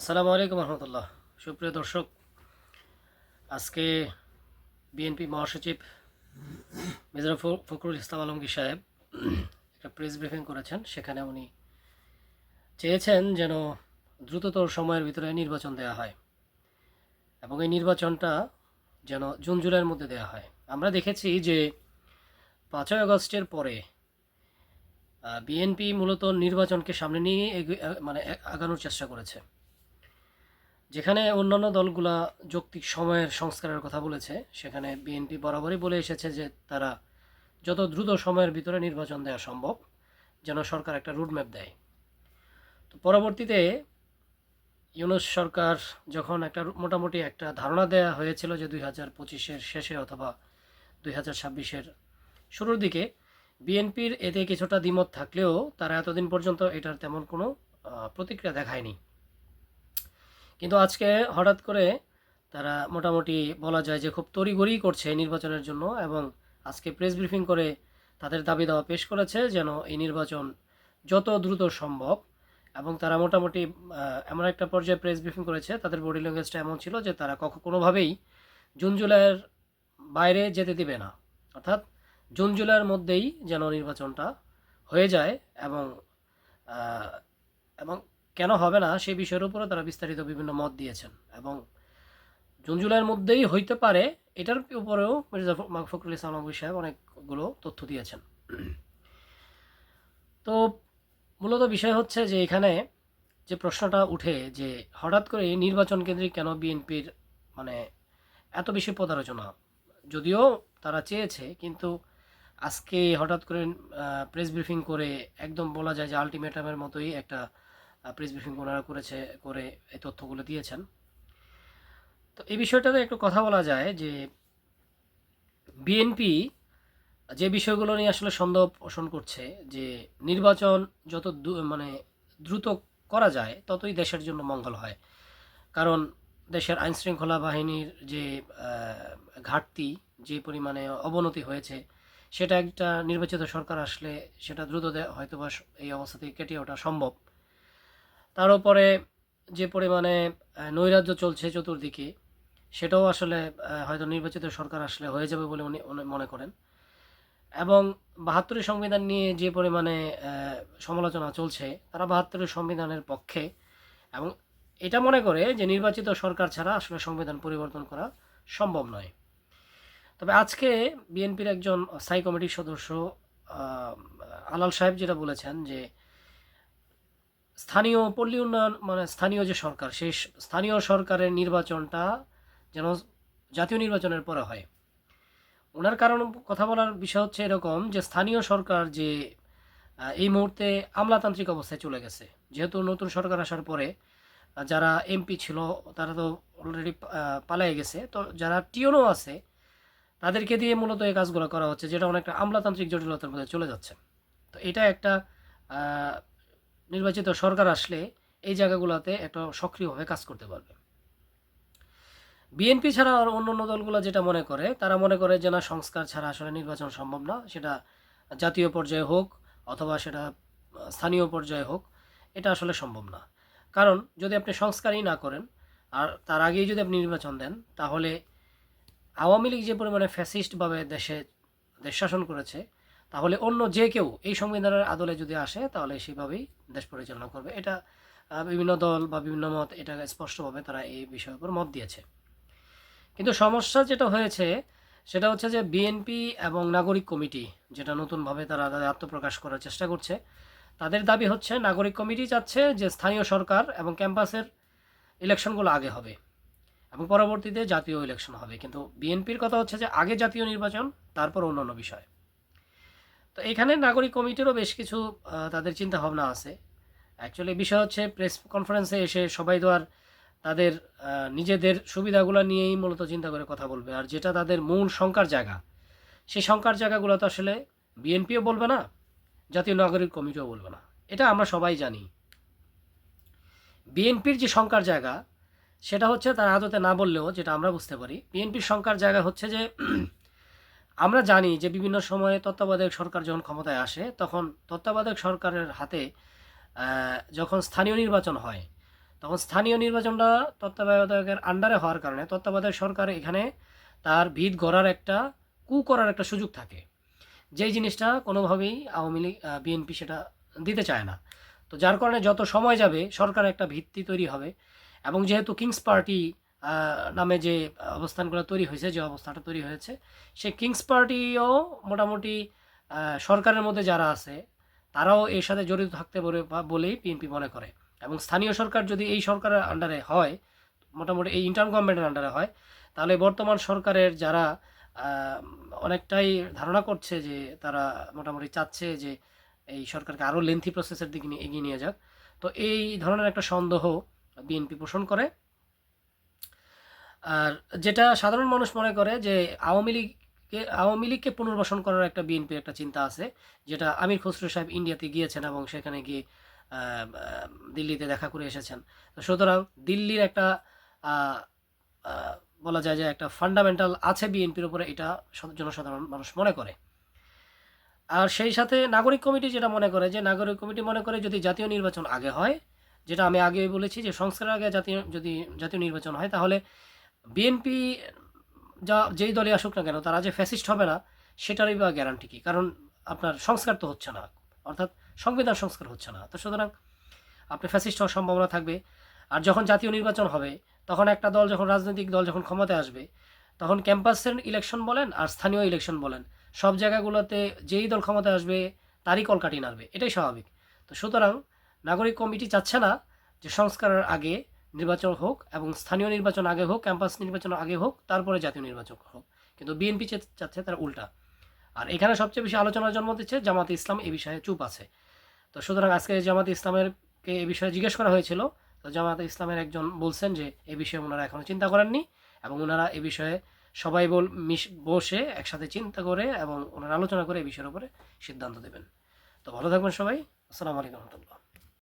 আসসালামু আলাইকুম রহমতুল্লাহ। সুপ্রিয় দর্শক, আজকে বিএনপি মহাসচিব মেজর ফখরুল ইসলাম আলমগীর সাহেব একটা প্রেস ব্রিফিং করেছেন। সেখানে উনি চেয়েছেন যেন দ্রুততর সময়ের ভিতরে নির্বাচন দেওয়া হয় এবং এই নির্বাচনটা যেন জুন, জুলাইয়ের মধ্যে দেওয়া হয়। আমরা দেখেছি যে পাঁচই আগস্টের পরে বিএনপি মূলত নির্বাচনকে সামনে নিয়ে মানে আগানোর চেষ্টা করেছে। যেখানে অন্যান্য দলগুলা যৌক্তিক সময়ের সংস্কারের কথা বলেছে, সেখানে বিএনপি বরাবরই বলে এসেছে যে তারা যত দ্রুত সময়ের ভিতরে নির্বাচন দেওয়া সম্ভব, যেন সরকার একটা রুটম্যাপ দেয়। তো পরবর্তীতে ইউনুস সরকার যখন একটা মোটামুটি একটা ধারণা দেওয়া হয়েছিল যে দুই হাজার পঁচিশের শেষে অথবা দুই হাজার ছাব্বিশের শুরুর দিকে বিএনপির এতে কিছুটা দ্বিমত থাকলেও তারা এতদিন পর্যন্ত এটার তেমন কোনো প্রতিক্রিয়া দেখায়নি। কিন্তু আজকে হঠাৎ করে তারা মোটামুটি বলা যায় যে খুব তড়িঘড়ি করছে নির্বাচনের জন্য এবং আজকে প্রেস ব্রিফিং করে তাদের দাবি দাওয়া পেশ করেছে যেন এই নির্বাচন যত দ্রুত সম্ভব এবং তারা মোটামুটি এমন একটা পর্যায়ে প্রেস ব্রিফিং করেছে, তাদের বডি ল্যাঙ্গুয়েজটা এমন ছিল যে তারা কখনো কোনোভাবেই জুন জুলাইয়ের বাইরে যেতে দিবে না। অর্থাৎ জুন জুলাইয়ের মধ্যেই যেন নির্বাচনটা হয়ে যায় এবং এবং কেন হবে না সেই বিষয়ের উপরে তারা বিস্তারিত বিভিন্ন মত দিয়েছেন। এবং জুন জুলাইয়ের মধ্যেই হইতে পারে, এটার উপরেও মির্জা ফখরুল ইসলাম আলমগীর সাহেব অনেকগুলো তথ্য দিয়েছেন। তো মূলত বিষয় হচ্ছে যে এখানে যে প্রশ্নটা উঠে যে হঠাৎ করে নির্বাচন কেন্দ্রিক কেন বিএনপির মানে এত বেশি পদালোচনা যদিও তারা চেয়েছে, কিন্তু আজকে হঠাৎ করে প্রেস ব্রিফিং করে একদম বলা যায় যে আলটিমেটামের মতোই একটা প্রেস ব্রিফিং ওনারা করেছে, করে এই তথ্যগুলো দিয়েছেন। তো এই বিষয়টাতে একটু কথা বলা যায় যে বিএনপি যে বিষয়গুলো নিয়ে আসলে সন্দেহ পোষণ করছে যে নির্বাচন যত মানে দ্রুত করা যায়, ততই দেশের জন্য মঙ্গল হয়। কারণ দেশের আইনশৃঙ্খলা বাহিনীর যে ঘাটতি, যে পরিমাণে অবনতি হয়েছে, সেটা একটা নির্বাচিত সরকার আসলে সেটা দ্রুত হয়তো বা এই অবস্থা থেকে কেটে ওঠা সম্ভব। তার উপরে যে পরিমাণে নৈরাজ্য চলছে চতুর্দিকে, সেটাও আসলে হয়তো নির্বাচিত সরকার আসলে হয়ে যাবে বলে উনি মনে করেন। এবং বাহাত্তরের সংবিধান নিয়ে যে পরিমাণে সমালোচনা চলছে, তারা বাহাত্তরের সংবিধানের পক্ষে। এবং এটা মনে করে যে নির্বাচিত সরকার ছাড়া আসলে সংবিধান পরিবর্তন করা সম্ভব নয়। তবে আজকে বিএনপির একজন স্থায়ী কমিটির সদস্য আলাল সাহেব যেটা বলেছেন যে স্থানীয় পল্লী উন্নয়ন মানে স্থানীয় যে সরকার, সেই স্থানীয় সরকারের নির্বাচনটা যেন জাতীয় নির্বাচনের পরে হয়। ওনার কারণ কথা বলার বিষয় হচ্ছে এরকম যে, স্থানীয় সরকার যে এই মুহূর্তে আমলাতান্ত্রিক অবস্থায় চলে গেছে। যেহেতু নতুন সরকার আসার পরে যারা এমপি ছিল, তারা তো অলরেডি পালাই গেছে। তো যারা টিওনও আছে, তাদেরকে দিয়ে মূলত এই কাজগুলো করা হচ্ছে, যেটা অনেকটা আমলাতান্ত্রিক জটিলতার মধ্যে চলে যাচ্ছে। তো এটা একটা নির্বাচিত সরকার আসলে এই জায়গাগুলোতে একটা সক্রিয়ভাবে কাজ করতে পারবে। বিএনপি ছাড়া আর অন্য অন্য দলগুলো যেটা মনে করে, তারা মনে করে যে না, সংস্কার ছাড়া আসলে নির্বাচন সম্ভব না। সেটা জাতীয় পর্যায়ে হোক অথবা সেটা স্থানীয় পর্যায়ে হোক, এটা আসলে সম্ভব না। কারণ যদি আপনি সংস্কারই না করেন আর তার আগেই যদি আপনি নির্বাচন দেন, তাহলে আওয়ামী লীগ যে পরিমাণে ফ্যাসিস্টভাবে দেশে, দেশ শাসন করেছে তাহলে অন্য যে কেউ এই সংবিধানের আদলে যদি আসে, তাহলে সেভাবেই দেশ পরিচালনা করবে। এটা বিভিন্ন দল বা বিভিন্ন মত এটা স্পষ্টভাবে তারা এই বিষয়ের উপর মত দিয়েছে। কিন্তু সমস্যা যেটা হয়েছে, সেটা হচ্ছে যে বিএনপি এবং নাগরিক কমিটি যেটা নতুনভাবে তারা তাদের আত্মপ্রকাশ করার চেষ্টা করছে, তাদের দাবি হচ্ছে নাগরিক কমিটি চাচ্ছে যে স্থানীয় সরকার এবং ক্যাম্পাসের ইলেকশনগুলো আগে হবে এবং পরবর্তীতে জাতীয় ইলেকশন হবে। কিন্তু বিএনপির কথা হচ্ছে যে আগে জাতীয় নির্বাচন, তারপর অন্যান্য বিষয়। তো এখানে নাগরিক কমিটিরও বেশ কিছু তাদের চিন্তা ভাবনা আছে। অ্যাকচুয়ালি বিষয় হচ্ছে প্রেস কনফারেন্সে এসে সবাই তো আর তাদের নিজেদের সুবিধাগুলো নিয়েই মূলত চিন্তা করে কথা বলবে। আর যেটা তাদের মূল শঙ্কার জায়গা, সেই শঙ্কার জায়গাগুলো তো আসলে বিএনপিও বলবে না, জাতীয় নাগরিক কমিটিও বলবে না। এটা আমরা সবাই জানি। বিএনপির যে শঙ্কার জায়গা, সেটা হচ্ছে তার আদতে না বললেও, যেটা আমরা বুঝতে পারি বিএনপির শঙ্কার জায়গা হচ্ছে যে আমরা জানি যে বিভিন্ন সময়ে তত্ত্বাবধায়ক সরকার যখন ক্ষমতায় আসে, তখন তত্ত্বাবধায়ক সরকারের হাতে যখন স্থানীয় নির্বাচন হয়, তখন স্থানীয় নির্বাচনটা তত্ত্বাবধায়কের আন্ডারে হওয়ার কারণে তত্ত্বাবধায়ক সরকার এখানে তার ভিত গড়ার একটা, কু করার একটা সুযোগ থাকে। যেই জিনিসটা কোনোভাবেই আওয়ামী লীগ বিএনপি সেটা দিতে চায় না। তো যার কারণে যত সময় যাবে সরকার একটা ভিত্তি তৈরি হবে এবং যেহেতু কিংস পার্টি নামে যে অবস্থানগুলো তৈরি হয়েছে, যে অবস্থাটা তৈরি হয়েছে, সেই কিংস পার্টিও মোটামুটি সরকারের মধ্যে যারা আছে, তারাও এর সাথে জড়িত থাকতে পারে বলেই বিএনপি মনে করে। এবং স্থানীয় সরকার যদি এই সরকারের আন্ডারে হয়, মোটামুটি এই ইন্টার্ন গভর্নমেন্টের আন্ডারে হয়, তাহলে বর্তমান সরকারের যারা অনেকটাই ধারণা করছে যে তারা মোটামুটি চাচ্ছে যে এই সরকারকে আরও লেন্থি প্রসেসের দিকে এগিয়ে নিয়ে যাক। তো এই ধরনের একটা সন্দেহ বিএনপি পোষণ করে। আর যেটা সাধারণ মানুষ মনে করে যে আওয়ামী লীগকে আওয়ামী লীগকে পুনর্বাসন করার একটা বিএনপির একটা চিন্তা আছে, যেটা আমির খসরু সাহেব ইন্ডিয়াতে গিয়েছেন এবং সেখানে গিয়ে দিল্লিতে দেখা করে এসেছেন। সুতরাং দিল্লির একটা বলা যায় যে একটা ফান্ডামেন্টাল আছে বিএনপির উপরে, এটা জনসাধারণ মানুষ মনে করে। আর সেই সাথে নাগরিক কমিটি যেটা মনে করে যে নাগরিক কমিটি মনে করে যদি জাতীয় নির্বাচন আগে হয়, যেটা আমি আগে বলেছি যে সংস্কারের আগে জাতীয়, যদি জাতীয় নির্বাচন হয়, তাহলে বিএনপি যা যেই দলে আসুক না কেন, তারা যে ফ্যাসিস্ট হবে না, সেটারই বা গ্যারান্টি কি? কারণ আপনার সংস্কার তো হচ্ছে না, অর্থাৎ সংবিধান সংস্কার হচ্ছে না। তো সুতরাং আপনি ফ্যাসিস্ট হওয়ার সম্ভাবনা থাকবে। আর যখন জাতীয় নির্বাচন হবে, তখন একটা দল যখন রাজনৈতিক দল যখন ক্ষমতায় আসবে, তখন ক্যাম্পাসের ইলেকশন বলেন আর স্থানীয় ইলেকশন বলেন, সব জায়গাগুলোতে যেই দল ক্ষমতায় আসবে, তারই কলকাটি নাড়বে। এটাই স্বাভাবিক। তো সুতরাং নাগরিক কমিটি চাচ্ছে না যে সংস্কারের আগে নির্বাচন হোক এবং স্থানীয় নির্বাচন আগে হোক, ক্যাম্পাস নির্বাচন আগে হোক, তারপরে জাতীয় নির্বাচন হোক। কিন্তু বিএনপি চাচ্ছে তার উল্টা। আর এখানে সবচেয়ে বেশি আলোচনার জন্ম দিচ্ছে জামাতে ইসলাম এ বিষয়ে চুপ আছে। তো সুতরাং আজকে জামাতে ইসলামেরকে এ বিষয়ে জিজ্ঞেস করা হয়েছিল। তো জামাতে ইসলামের একজন বলছেন যে, এ বিষয়ে ওনারা এখনও চিন্তা করেননি এবং ওনারা এ বিষয়ে সবাই বল মিশ বসে একসাথে চিন্তা করে এবং ওনারা আলোচনা করে এই বিষয়ের উপরে সিদ্ধান্ত দেবেন। তো ভালো থাকবেন সবাই। আসসালামু আলাইকুম রহমতুল্লাহ।